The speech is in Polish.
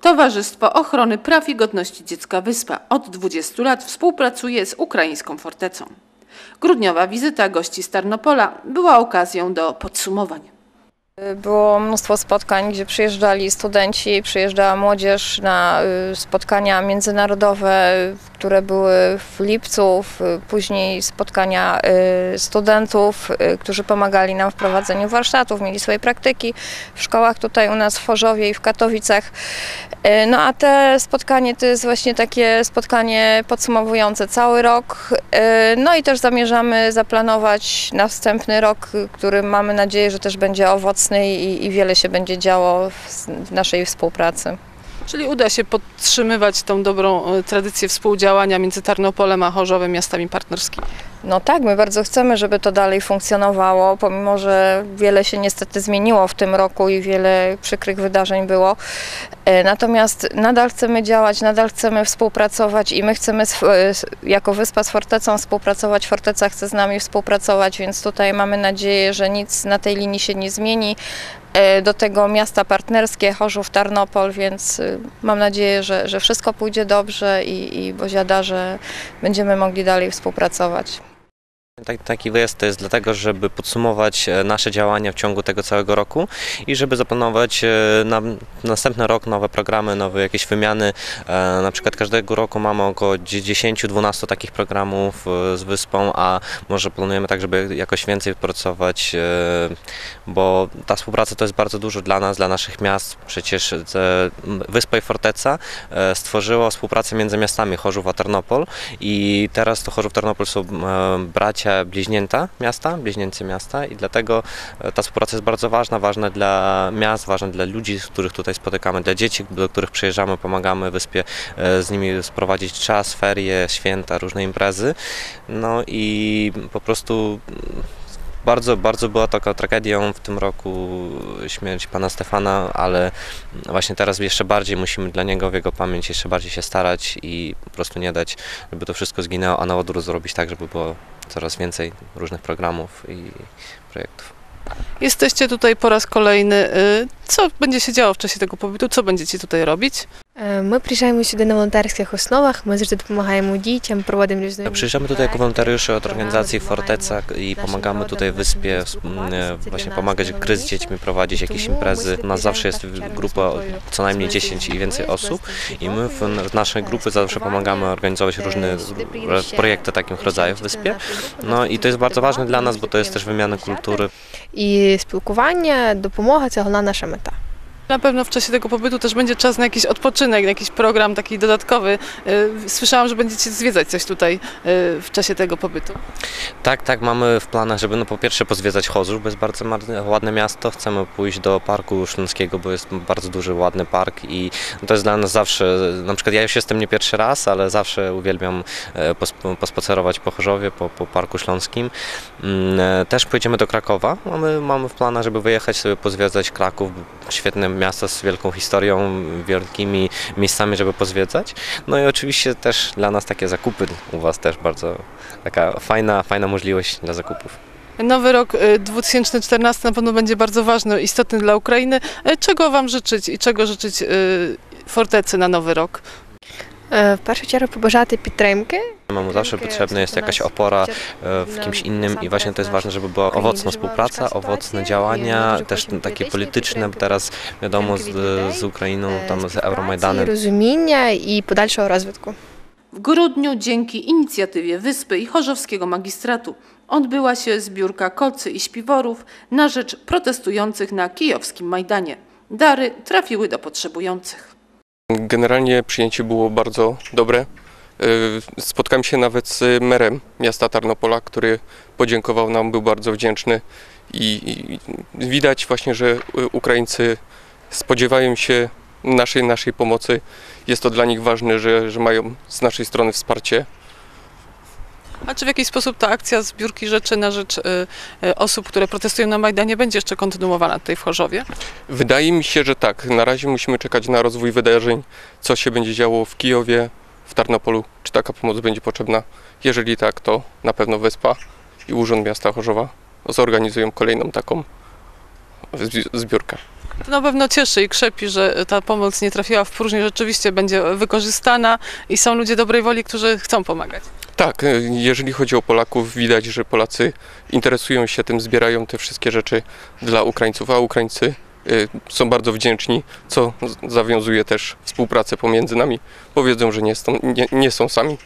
Towarzystwo Ochrony Praw i Godności Dziecka Wyspa od 20 lat współpracuje z ukraińską fortecą. Grudniowa wizyta gości z Tarnopola była okazją do podsumowań. Było mnóstwo spotkań, gdzie przyjeżdżali studenci, przyjeżdżała młodzież na y, spotkania międzynarodowe, które były w lipcu, później spotkania y, studentów, y, którzy pomagali nam w prowadzeniu warsztatów, mieli swoje praktyki w szkołach tutaj u nas w Chorzowie i w Katowicach. No a te spotkanie to jest właśnie takie spotkanie podsumowujące cały rok. No i też zamierzamy zaplanować następny rok, który mamy nadzieję, że też będzie owocny i, i wiele się będzie działo w, w naszej współpracy. Czyli uda się podtrzymywać tą dobrą e, tradycję współdziałania między Tarnopolem a Chorzowem, miastami partnerskimi. No tak, my bardzo chcemy, żeby to dalej funkcjonowało, pomimo że wiele się niestety zmieniło w tym roku i wiele przykrych wydarzeń było. E, Natomiast nadal chcemy działać, nadal chcemy współpracować i my chcemy e, jako Wyspa z Fortecą współpracować, Forteca chce z nami współpracować, więc tutaj mamy nadzieję, że nic na tej linii się nie zmieni. E, Do tego miasta partnerskie, Chorzów, Tarnopol, więc y, mam nadzieję, że, że wszystko pójdzie dobrze i, i Boziada, że będziemy mogli dalej współpracować. Tak, taki wyjazd to jest dlatego, żeby podsumować e, nasze działania w ciągu tego całego roku i żeby zaplanować e, na następny rok nowe programy, nowe jakieś wymiany. E, Na przykład każdego roku mamy około 10-12 takich programów e, z wyspą, a może planujemy tak, żeby jakoś więcej pracować, e, bo ta współpraca to jest bardzo dużo dla nas, dla naszych miast. Przecież Wyspa i Forteca stworzyło współpracę między miastami Chorzów a Tarnopol i teraz to Chorzów Tarnopol są bracia bliźnięta miasta, bliźnięcy miasta i dlatego ta współpraca jest bardzo ważna, ważna dla miast, ważna dla ludzi, których tutaj spotykamy, dla dzieci, do których przyjeżdżamy, pomagamy wyspie e, z nimi sprowadzić czas, ferie, święta, różne imprezy. No i po prostu bardzo, bardzo była taka tragedią w tym roku śmierć pana Stefana, ale właśnie teraz jeszcze bardziej musimy dla niego w jego pamięć jeszcze bardziej się starać i po prostu nie dać, żeby to wszystko zginęło, a na odwrót zrobić tak, żeby było coraz więcej różnych programów i projektów. Jesteście tutaj po raz kolejny E, Co będzie się działo w czasie tego pobytu? Co będziecie tutaj robić? Е, Ми приїжджаємо сюди на волонтерських основах. Ми завжди допомагаємо дітям, проводимо різновидні Przyjeżdżamy tutaj jako wolontariusze od programy, organizacji допомагаємо Forteca i naszym pomagamy narodom tutaj razem wyspie спілкуватися. m, Це właśnie для нас pomagać gry z найголовніше. dziećmi, prowadzić jakieś Тому ми imprezy. сюди U nas zawsze jest приїжджаємо так, grupa з метою co najmniej своєї 10 i więcej сім'ї, osób вести i my w, спілкування, w naszej grupy zawsze pomagamy organizować różne Сюди приїде ще projekty takich rodzajów w wyspie. наша група, No нас i to jest bardzo ważne dla nas, bo to jest też підтримує wymiana дівчата. kultury. І спілкування, допомога це головна наша мета. Na pewno w czasie tego pobytu też będzie czas na jakiś odpoczynek, na jakiś program taki dodatkowy. E, Słyszałam, że będziecie zwiedzać coś tutaj e, w czasie tego pobytu. Tak, tak, mamy w planach, żeby no po pierwsze pozwiedzać Chorzów, bo jest bardzo ładne miasto. Chcemy pójść do Parku Śląskiego, bo jest bardzo duży, ładny park i to jest dla nas zawsze, na przykład ja już jestem nie pierwszy raz, ale zawsze uwielbiam e, posp- pospacerować po Chorzowie, po, po Parku Śląskim. Mm, e, Też pojedziemy do Krakowa. Mamy, mamy w planach, żeby wyjechać sobie pozwiedzać Kraków, świetne miasto z wielką historią, wielkimi miejscami, żeby pozwiedzać. No i oczywiście też dla nas takie zakupy u Was też bardzo taka fajna, fajna możliwość dla zakupów. Nowy rok e, 2014 na pewno będzie bardzo ważny, istotny dla Ukrainy. E, Czego Wam życzyć i czego życzyć e, Fortecy na nowy rok? Е, В першу чергу побажати підтримки. Mamy zawsze potrzebna jest jakaś opora e, w kimś innym i właśnie to jest ważne, żeby była owocna współpraca, owocne działania, też takie polityczne, bo teraz wiadomo z, z Ukrainą, tam z Euromajdanem. розуміння і подальшого розвитку. W grudniu dzięki inicjatywie Wyspy i Chorzowskiego Magistratu odbyła się zbiórka kolcy i śpiworów na rzecz protestujących na kijowskim Majdanie. Dary trafiły do potrzebujących. Generalnie przyjęcie było bardzo dobre. Y, Spotkałem się nawet z merem miasta Tarnopola, który podziękował nam, był bardzo wdzięczny i widać właśnie, że y, Ukraińcy spodziewają się naszej, naszej pomocy. Jest to dla nich ważne, że, że mają z naszej strony wsparcie. A czy w jakiś sposób ta akcja zbiórki rzeczy na rzecz e, e, osób, które protestują na Majdanie będzie jeszcze kontynuowana tutaj w Chorzowie? Wydaje mi się, że tak. Na razie musimy czekać na rozwój wydarzeń, co się będzie działo w Kijowie, w Tarnopolu, czy taka pomoc będzie potrzebna. Jeżeli tak, to na pewno Wyspa i Urząd Miasta Chorzowa zorganizują kolejną taką zbi- zbiórkę. To na pewno cieszy i krzepi, że ta pomoc nie trafiła w próżnię, rzeczywiście będzie wykorzystana i są ludzie dobrej woli, którzy chcą pomagać. Tak, e, jeżeli chodzi o Polaków, widać, że Polacy interesują się tym, zbierają te wszystkie rzeczy dla Ukraińców, a Ukraińcy e, są bardzo wdzięczni, co zawiązuje też współpracę pomiędzy nami, bo wiedzą, że nie, nie, nie są sami.